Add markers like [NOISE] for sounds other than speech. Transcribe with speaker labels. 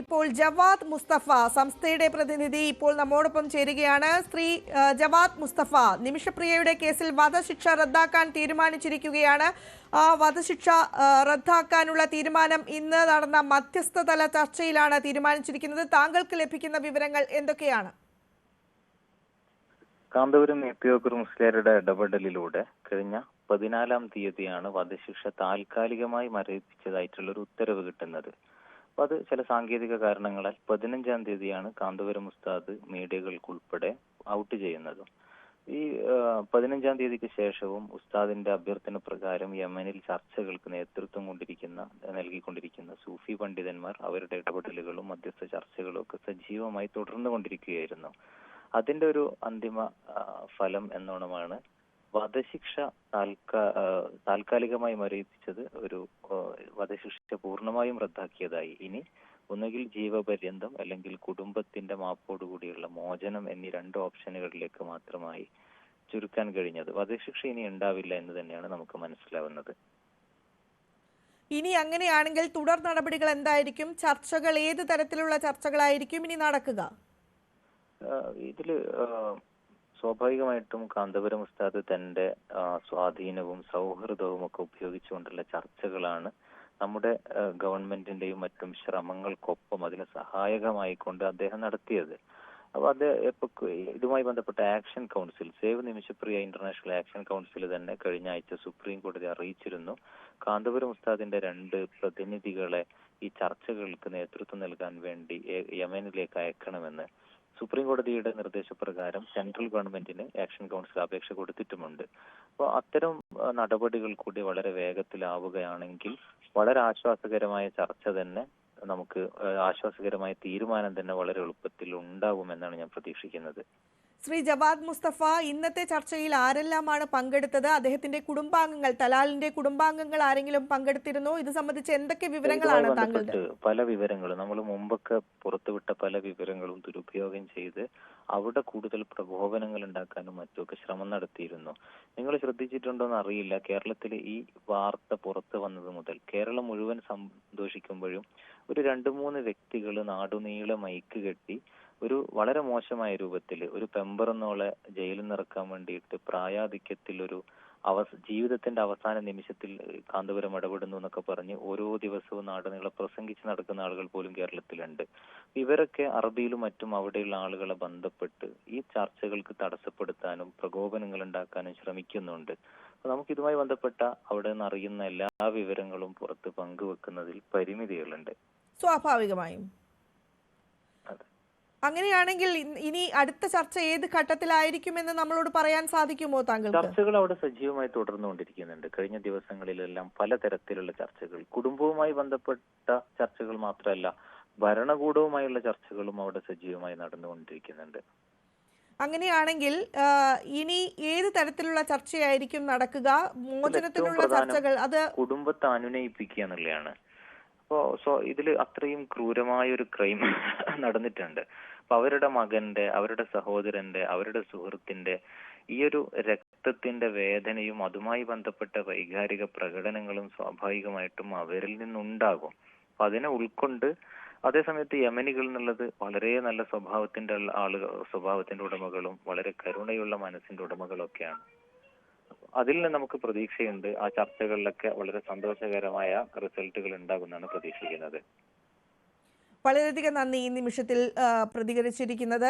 Speaker 1: ഇപ്പോൾ ജവാദ് മുസ്തഫ സംസ്ഥയുടെ പ്രതിനിധി ഇപ്പോൾ നമ്മോടൊപ്പം ചേരുകയാണ്. ശ്രീ ജവാദ് മുസ്തഫ നിമിഷപ്രിയയുടെ കേസിൽ വധശിക്ഷ റദ്ദാക്കാൻ തീരുമാനിച്ചിരിക്കുകയാണ്. ആ വധശിക്ഷ റദ്ദാക്കാനുള്ള തീരുമാനം ഇന്ന് നടന്ന മധ്യസ്ഥതല ചർച്ചയിലാണ് തീരുമാനിച്ചിരിക്കുന്നത്. താങ്കൾക്ക് ലഭിക്കുന്ന വിവരങ്ങൾ എന്തൊക്കെയാണ്?
Speaker 2: കാന്തപുരം എ പി മുസ്ലിയാരുടെ ഇടപെടലിലൂടെ കഴിഞ്ഞ പതിനാലാം തീയതിയാണ് വധശിക്ഷ താൽക്കാലികമായി മരവിപ്പിച്ചതായിട്ടുള്ള ഒരു ഉത്തരവ് കിട്ടുന്നത്. അപ്പൊ അത് ചില സാങ്കേതിക കാരണങ്ങളാൽ പതിനഞ്ചാം തീയതിയാണ് കാന്തപുരം ഉസ്താദ് മീഡിയകൾക്കുൾപ്പെടെ ഔട്ട് ചെയ്യുന്നത്. ഈ പതിനഞ്ചാം തീയതിക്ക് ശേഷവും ഉസ്താദിന്റെ അഭ്യർത്ഥന പ്രകാരം യമനിൽ ചർച്ചകൾക്ക് നേതൃത്വം കൊണ്ടിരിക്കുന്ന നൽകിക്കൊണ്ടിരിക്കുന്ന സൂഫി പണ്ഡിതന്മാർ അവരുടെ ഇടപെടലുകളും മധ്യസ്ഥ ചർച്ചകളും ഒക്കെ സജീവമായി തുടർന്നു കൊണ്ടിരിക്കുകയായിരുന്നു അതിന്റെ ഒരു അന്തിമ ഫലം എന്നോണമാണ് വധശിക്ഷ താൽക്കാലികമായി മരവിപ്പിച്ചത് ഒരു വധശിക്ഷ പൂർണമായും റദ്ദാക്കിയതായി. ഇനി ഒന്നുകിൽ ജീവപര്യന്തം അല്ലെങ്കിൽ കുടുംബത്തിന്റെ മാപ്പോടുകൂടിയുള്ള മോചനം എന്നീ രണ്ട് ഓപ്ഷനുകളിലേക്ക് മാത്രമായി ചുരുക്കാൻ കഴിഞ്ഞത്. വധശിക്ഷ ഇനി ഉണ്ടാവില്ല എന്ന് തന്നെയാണ് നമുക്ക് മനസ്സിലാവുന്നത്.
Speaker 1: ഇനി അങ്ങനെയാണെങ്കിൽ തുടർ നടപടികൾ എന്തായിരിക്കും? ചർച്ചകൾ ഏത് തരത്തിലുള്ള ചർച്ചകളായിരിക്കും ഇനി നടക്കുക?
Speaker 2: ഇതിൽ സ്വാഭാവികമായിട്ടും കാന്തപുരം ഉസ്താദ് തന്റെ സ്വാധീനവും സൗഹൃദവും ഒക്കെ ഉപയോഗിച്ചുകൊണ്ടുള്ള ചർച്ചകളാണ് നമ്മുടെ ഗവൺമെന്റിന്റെയും മറ്റും ശ്രമങ്ങൾക്കൊപ്പം അതിന് സഹായകമായിക്കൊണ്ട് അദ്ദേഹം നടത്തിയത്. അപ്പൊ അത് ഇതുമായി ബന്ധപ്പെട്ട action council save Nimishapriya international action council തന്നെ കഴിഞ്ഞ ആഴ്ച സുപ്രീം കോടതി അറിയിച്ചിരുന്നു. കാന്തപുരം ഉസ്താദിന്റെ രണ്ട് പ്രതിനിധികളെ ഈ ചർച്ചകൾക്ക് നേതൃത്വം നൽകാൻ വേണ്ടി യമനിലേക്ക് അയക്കണമെന്ന്. സുപ്രീം കോടതിയുടെ നിർദ്ദേശപ്രകാരം സെൻട്രൽ ഗവൺമെന്റിന് ആക്ഷൻ കൗൺസിൽ അപേക്ഷ കൊടുത്തിട്ടുമുണ്ട്. അപ്പോൾ അത്തരം നടപടികൾ കൂടി വളരെ വേഗത്തിലാവുകയാണെങ്കിൽ വളരെ ആശ്വാസകരമായ ചർച്ച തന്നെ നമുക്ക് ആശ്വാസകരമായ തീരുമാനം തന്നെ വളരെ എളുപ്പത്തിൽ ഉണ്ടാവുമെന്നാണ് ഞാൻ പ്രതീക്ഷിക്കുന്നത്.
Speaker 1: ശ്രീ ജവാദ് മുസ്തഫ ഇന്നത്തെ ചർച്ചയിൽ ആരെല്ലാമാണ് പങ്കെടുത്തത്? അദ്ദേഹത്തിന്റെ കുടുംബാംഗങ്ങൾ തലാലിന്റെ കുടുംബാംഗങ്ങൾ ആരെങ്കിലും പങ്കെടുത്തിരുന്നോ? ഇത് സംബന്ധിച്ച് എന്തൊക്കെ വിവരങ്ങളാണ് താങ്കളുടെ?
Speaker 2: പല വിവരങ്ങളും നമ്മൾ മുമ്പൊക്കെ പുറത്തുവിട്ട പല വിവരങ്ങളും ദുരുപയോഗം ചെയ്ത് അവിടെ കൂടുതൽ പ്രകോപനങ്ങൾ ഉണ്ടാക്കാനും മറ്റുമൊക്കെ ശ്രമം നടത്തിയിരുന്നു. നിങ്ങൾ ശ്രദ്ധിച്ചിട്ടുണ്ടോ എന്ന് അറിയില്ല കേരളത്തിൽ ഈ വാർത്ത പുറത്തു വന്നത് മുതൽ കേരളം മുഴുവൻ സന്തോഷിക്കുമ്പോഴും ഒരു രണ്ട് മൂന്ന് വ്യക്തികൾ നാടുനീളെ മൈക്ക് കെട്ടി ഒരു വളരെ മോശമായ രൂപത്തിൽ ഒരു പെമ്പറന്നോളെ ജയിലിൽ നിറക്കാൻ വേണ്ടിയിട്ട് പ്രായാധിക്യത്തിൽ ഒരു അവസ ജീവിതത്തിന്റെ അവസാന നിമിഷത്തിൽ കാന്തപുരം ഇടപെടുന്നു എന്നൊക്കെ പറഞ്ഞ് ഓരോ ദിവസവും നാടുനീളെ പ്രസംഗിച്ച് നടക്കുന്ന ആളുകൾ പോലും കേരളത്തിലുണ്ട്. ഇവരൊക്കെ അറബിയിലും മറ്റും അവിടെയുള്ള ആളുകളെ ബന്ധപ്പെട്ട് ഈ ചർച്ചകൾക്ക് തടസ്സപ്പെടുത്താനും പ്രകോപനങ്ങൾ ഉണ്ടാക്കാനും ശ്രമിക്കുന്നുണ്ട്. അപ്പൊ നമുക്ക് ഇതുമായി ബന്ധപ്പെട്ട അവിടെ നിന്ന് അറിയുന്ന എല്ലാ വിവരങ്ങളും പുറത്ത് പങ്കുവെക്കുന്നതിൽ പരിമിതികളുണ്ട്.
Speaker 1: സ്വാഭാവികമായും. അങ്ങനെയാണെങ്കിൽ ഇനി അടുത്ത ചർച്ച ഏത് ഘട്ടത്തിലായിരിക്കുമെന്ന് നമ്മളോട് പറയാൻ സാധിക്കുമോ താങ്കൾ
Speaker 2: ചർച്ചകൾ അവിടെ സജീവമായി തുടർന്നുകൊണ്ടിരിക്കുന്നുണ്ട്. കഴിഞ്ഞ ദിവസങ്ങളിലെല്ലാം പലതരത്തിലുള്ള ചർച്ചകൾ കുടുംബവുമായി ബന്ധപ്പെട്ട ചർച്ചകൾ മാത്രമല്ല ഭരണകൂടവുമായുള്ള ചർച്ചകളും അവിടെ സജീവമായി നടന്നുകൊണ്ടിരിക്കുന്നുണ്ട്.
Speaker 1: അങ്ങനെയാണെങ്കിൽ ഇനി ഏത് തരത്തിലുള്ള ചർച്ചയായിരിക്കും നടക്കുക? മോചനത്തിനുള്ള ചർച്ചകൾ അത്
Speaker 2: കുടുംബത്തെ അനുനയിപ്പിക്കുക എന്നുള്ളതാണ്. അപ്പോ സോ ഇതിൽ അത്രയും ക്രൂരമായ ഒരു ക്രൈം [LAUGHS] നടന്നിട്ടുണ്ട്. അപ്പൊ അവരുടെ മകന്റെ അവരുടെ സഹോദരന്റെ അവരുടെ സുഹൃത്തിന്റെ ഈ ഒരു രക്തത്തിന്റെ വേദനയും അതുമായി ബന്ധപ്പെട്ട വൈകാരിക പ്രകടനങ്ങളും സ്വാഭാവികമായിട്ടും അവരിൽ നിന്നുണ്ടാകും. അപ്പൊ അതിനെ ഉൾക്കൊണ്ട് അതേസമയത്ത് യമനികൾ എന്നുള്ളത് വളരെ നല്ല സ്വഭാവത്തിന്റെ ആളുകൾ സ്വഭാവത്തിന്റെ ഉടമകളും വളരെ കരുണയുള്ള മനസ്സിന്റെ ഉടമകളും ഒക്കെയാണ് അതിൽ നിന്ന് നമുക്ക് പ്രതീക്ഷയുണ്ട്. ആ ചർച്ചകളിലൊക്കെ വളരെ സന്തോഷകരമായ റിസൾട്ടുകൾ ഉണ്ടാകുമെന്നാണ് പ്രതീക്ഷിക്കുന്നത്.
Speaker 1: വളരെയധികം നന്ദി ഈ നിമിഷത്തിൽ പ്രതികരിച്ചിരിക്കുന്നത്.